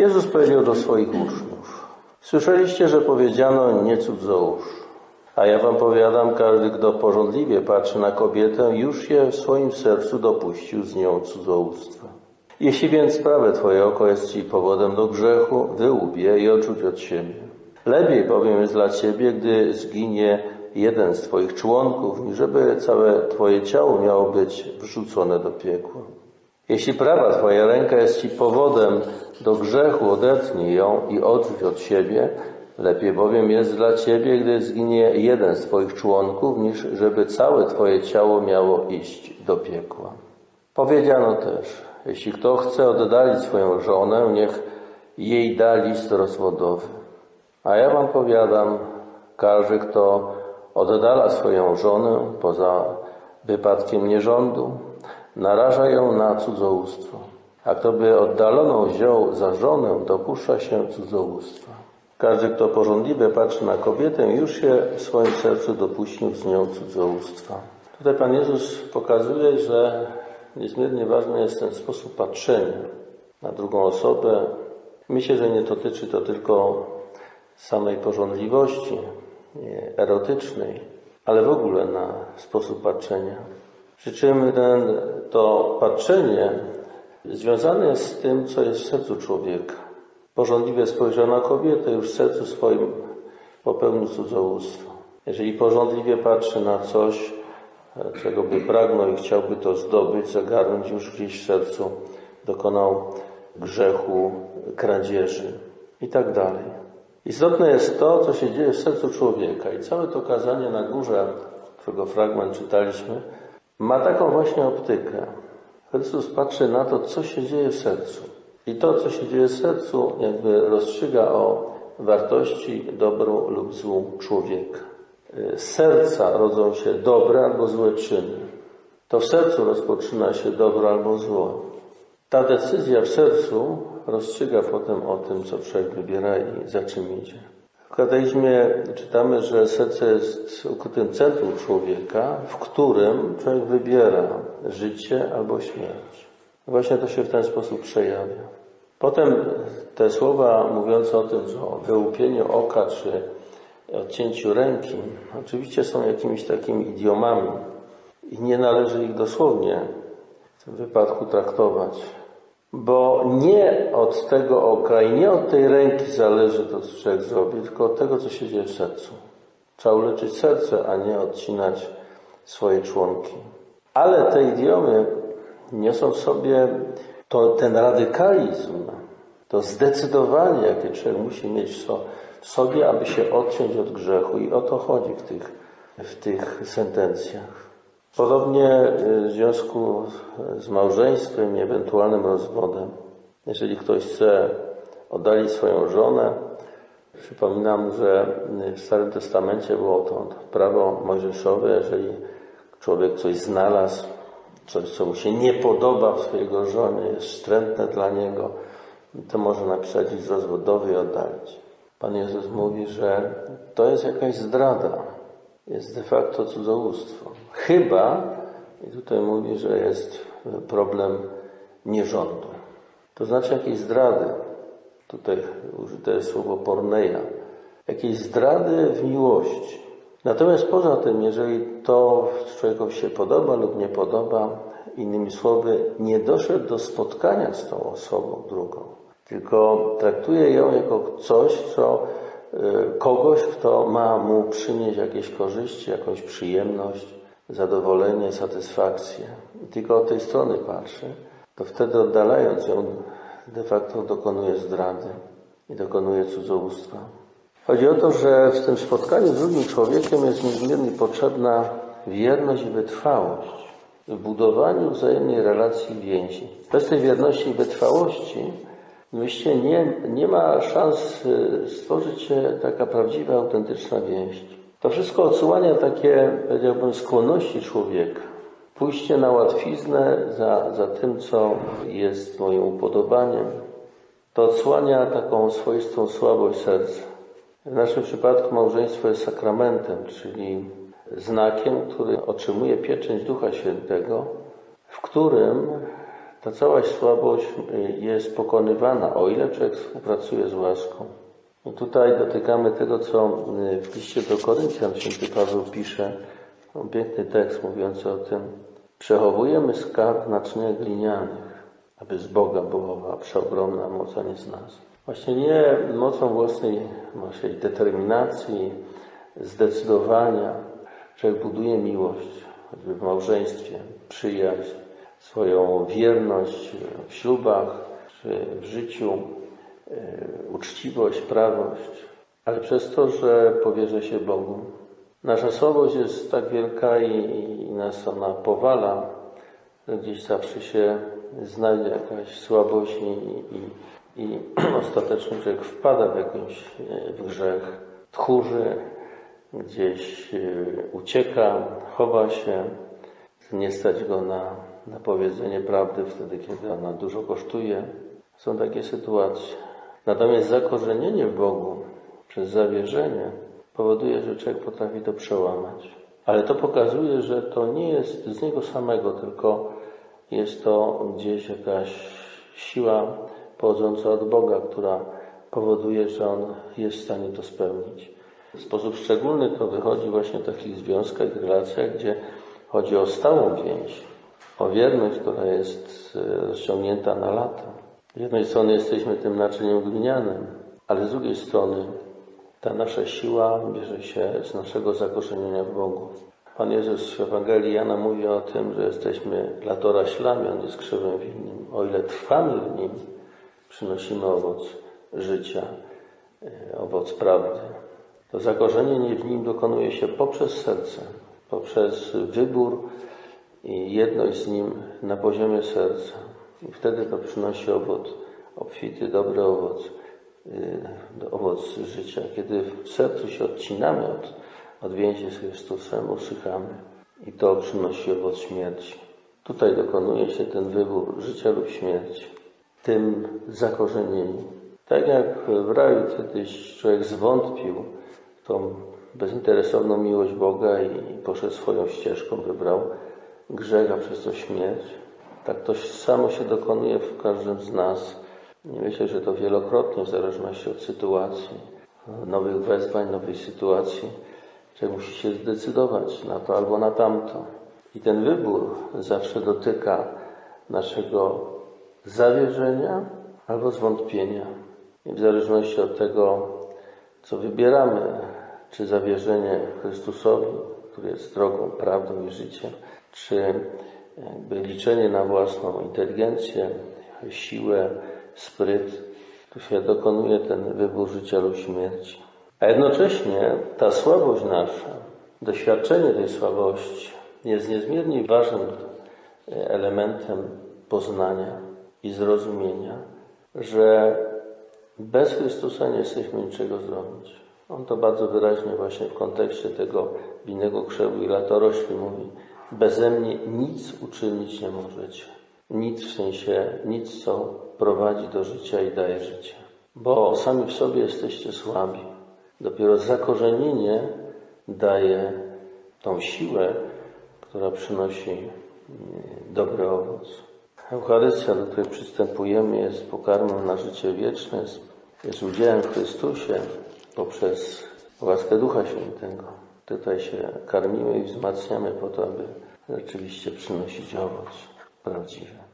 Jezus powiedział do swoich uczniów: Słyszeliście, że powiedziano nie cudzołóż. A ja wam powiadam, każdy, kto porządliwie patrzy na kobietę, już się w swoim sercu dopuścił z nią cudzołóstwa. Jeśli więc prawe twoje oko jest ci powodem do grzechu, wyłób je i odrzuć od siebie. Lepiej bowiem jest dla ciebie, gdy zginie jeden z twoich członków, niż żeby całe twoje ciało miało być wrzucone do piekła. Jeśli prawa twoja ręka jest ci powodem do grzechu, odetnij ją i odrzuć od siebie. Lepiej bowiem jest dla ciebie, gdy zginie jeden z twoich członków, niż żeby całe twoje ciało miało iść do piekła. Powiedziano też, jeśli kto chce oddalić swoją żonę, niech jej da list rozwodowy. A ja wam powiadam, każdy, kto oddala swoją żonę poza wypadkiem nierządu, naraża ją na cudzołóstwo. A kto by oddaloną wziął za żonę, dopuszcza się cudzołóstwa. Każdy, kto porządliwie patrzy na kobietę, już się w swoim sercu dopuścił z nią cudzołóstwa. Tutaj Pan Jezus pokazuje, że niezmiernie ważny jest ten sposób patrzenia na drugą osobę. Myślę, że nie dotyczy to tylko samej porządliwości erotycznej, ale w ogóle na sposób patrzenia. Przy czym ten, to patrzenie związane jest z tym, co jest w sercu człowieka. Porządliwie spojrzał na kobietę, już w sercu swoim popełnił cudzołóstwo. Jeżeli porządliwie patrzy na coś, czego by pragnął i chciałby to zdobyć, zagarnąć, już gdzieś w sercu dokonał grzechu, kradzieży i tak dalej. Istotne jest to, co się dzieje w sercu człowieka i całe to kazanie na górze, którego fragment czytaliśmy, ma taką właśnie optykę. Chrystus patrzy na to, co się dzieje w sercu. I to, co się dzieje w sercu, jakby rozstrzyga o wartości dobru lub złu człowieka. Z serca rodzą się dobre albo złe czyny. To w sercu rozpoczyna się dobro albo zło. Ta decyzja w sercu rozstrzyga potem o tym, co człowiek wybiera i za czym idzie. W kateizmie czytamy, że serce jest ukrytym centrum człowieka, w którym człowiek wybiera życie albo śmierć. Właśnie to się w ten sposób przejawia. Potem te słowa mówiące o tym, że o wyłupieniu oka czy odcięciu ręki, oczywiście są jakimiś takimi idiomami i nie należy ich dosłownie w tym wypadku traktować. Bo nie od tego oka i nie od tej ręki zależy to, co człowiek zrobi, tylko od tego, co się dzieje w sercu. Trzeba uleczyć serce, a nie odcinać swoje członki. Ale te idiomy niosą w sobie to, ten radykalizm, to zdecydowanie, jakie człowiek musi mieć w sobie, aby się odciąć od grzechu. I o to chodzi w tych, w tych sentencjach. Podobnie w związku z małżeństwem i ewentualnym rozwodem. Jeżeli ktoś chce oddalić swoją żonę, przypominam, że w Starym Testamencie było to prawo mojżeszowe, jeżeli człowiek coś znalazł, coś, co mu się nie podoba w swojego żonie, jest wstrętne dla niego, to może napisać list rozwodowy i oddalić. Pan Jezus mówi, że to jest jakaś zdrada, jest de facto cudzołóstwo. Chyba, i tutaj mówi, że jest problem nierządu. To znaczy jakiejś zdrady. Tutaj użyte jest słowo porneia. Jakiejś zdrady w miłości. Natomiast poza tym, jeżeli to człowiekowi się podoba lub nie podoba, innymi słowy, nie doszedł do spotkania z tą osobą drugą, tylko traktuje ją jako coś, co kogoś, kto ma mu przynieść jakieś korzyści, jakąś przyjemność, zadowolenie, satysfakcję. I tylko od tej strony patrzy, to wtedy oddalając ją, de facto dokonuje zdrady i dokonuje cudzołóstwa. Chodzi o to, że w tym spotkaniu z drugim człowiekiem jest niezmiernie potrzebna wierność i wytrwałość w budowaniu wzajemnej relacji i więzi. Bez tej wierności i wytrwałości myślę, nie, nie ma szans stworzyć się taka prawdziwa, autentyczna więź. To wszystko odsłania takie, powiedziałbym, skłonności człowieka. Pójście na łatwiznę za, za tym, co jest moim upodobaniem. To odsłania taką swoistą słabość serca. W naszym przypadku małżeństwo jest sakramentem, czyli znakiem, który otrzymuje pieczęć Ducha Świętego, w którym Ta cała słabość y, jest pokonywana, o ile człowiek współpracuje z łaską. I tutaj dotykamy tego, co y, w liście do Koryntian święty Paweł pisze. Piękny tekst mówiący o tym. Przechowujemy skarb w naczyniach glinianych, aby z Boga była przeogromna moc, a nie z nas. Właśnie nie mocą własnej naszej determinacji, zdecydowania. Człowiek buduje miłość, choćby w małżeństwie, przyjaźń, swoją wierność w ślubach, czy w życiu, uczciwość, prawość, ale przez to, że powierzę się Bogu. Nasza słabość jest tak wielka i, nas ona powala, że gdzieś zawsze się znajdzie jakaś słabość i, i, i ostatecznie człowiek wpada w jakąś e, w grzech, tchórzy, gdzieś e, ucieka, chowa się, nie stać go na, na powiedzenie prawdy wtedy, kiedy ona dużo kosztuje. Są takie sytuacje. Natomiast zakorzenienie w Bogu przez zawierzenie powoduje, że człowiek potrafi to przełamać. Ale to pokazuje, że to nie jest z niego samego, tylko jest to gdzieś jakaś siła pochodząca od Boga, która powoduje, że on jest w stanie to spełnić. W sposób szczególny to wychodzi właśnie w takich związkach relacjach, gdzie chodzi o stałą więź, o wierność, która jest e, rozciągnięta na lata. Z jednej strony jesteśmy tym naczyniem glinianym, ale z drugiej strony ta nasza siła bierze się z naszego zakorzenienia w Bogu. Pan Jezus w Ewangelii Jana mówi o tym, że jesteśmy dla doroślami, On jest krzewem winnym. O ile trwamy w Nim, przynosimy owoc życia, e, owoc prawdy. To zakorzenienie w Nim dokonuje się poprzez serce, poprzez wybór i jedność z Nim na poziomie serca. I wtedy to przynosi owoc, obfity, dobry owoc, yy, owoc życia. Kiedy w sercu się odcinamy od, od więzi z Chrystusem, usychamy i to przynosi owoc śmierci. Tutaj dokonuje się ten wybór życia lub śmierci, tym zakorzenieniu. Tak jak w raju kiedyś człowiek zwątpił tą bezinteresowną miłość Boga i poszedł swoją ścieżką, wybrał grzech, przez to śmierć. Tak to samo się dokonuje w każdym z nas. Myślę, że to wielokrotnie, w zależności od sytuacji, nowych wezwań, nowej sytuacji, człowiek musi się zdecydować na to albo na tamto. I ten wybór zawsze dotyka naszego zawierzenia albo zwątpienia. I w zależności od tego, co wybieramy, czy zawierzenie Chrystusowi, który jest drogą, prawdą i życiem, czy jakby liczenie na własną inteligencję, siłę, spryt, tu się dokonuje ten wybór życia lub śmierci. A jednocześnie ta słabość nasza, doświadczenie tej słabości jest niezmiernie ważnym elementem poznania i zrozumienia, że bez Chrystusa nie jesteśmy niczego zrobić. On to bardzo wyraźnie właśnie w kontekście tego winnego krzewu i latorośli mówi. Beze mnie nic uczynić nie możecie. Nic w sensie, nic co prowadzi do życia i daje życie. Bo sami w sobie jesteście słabi. Dopiero zakorzenienie daje tą siłę, która przynosi mm, dobry owoc. Eucharystia, do której przystępujemy, jest pokarmem na życie wieczne, jest, udziałem w Chrystusie poprzez łaskę Ducha Świętego. Tutaj się karmimy i wzmacniamy po to, aby rzeczywiście przynosić owoc prawdziwy.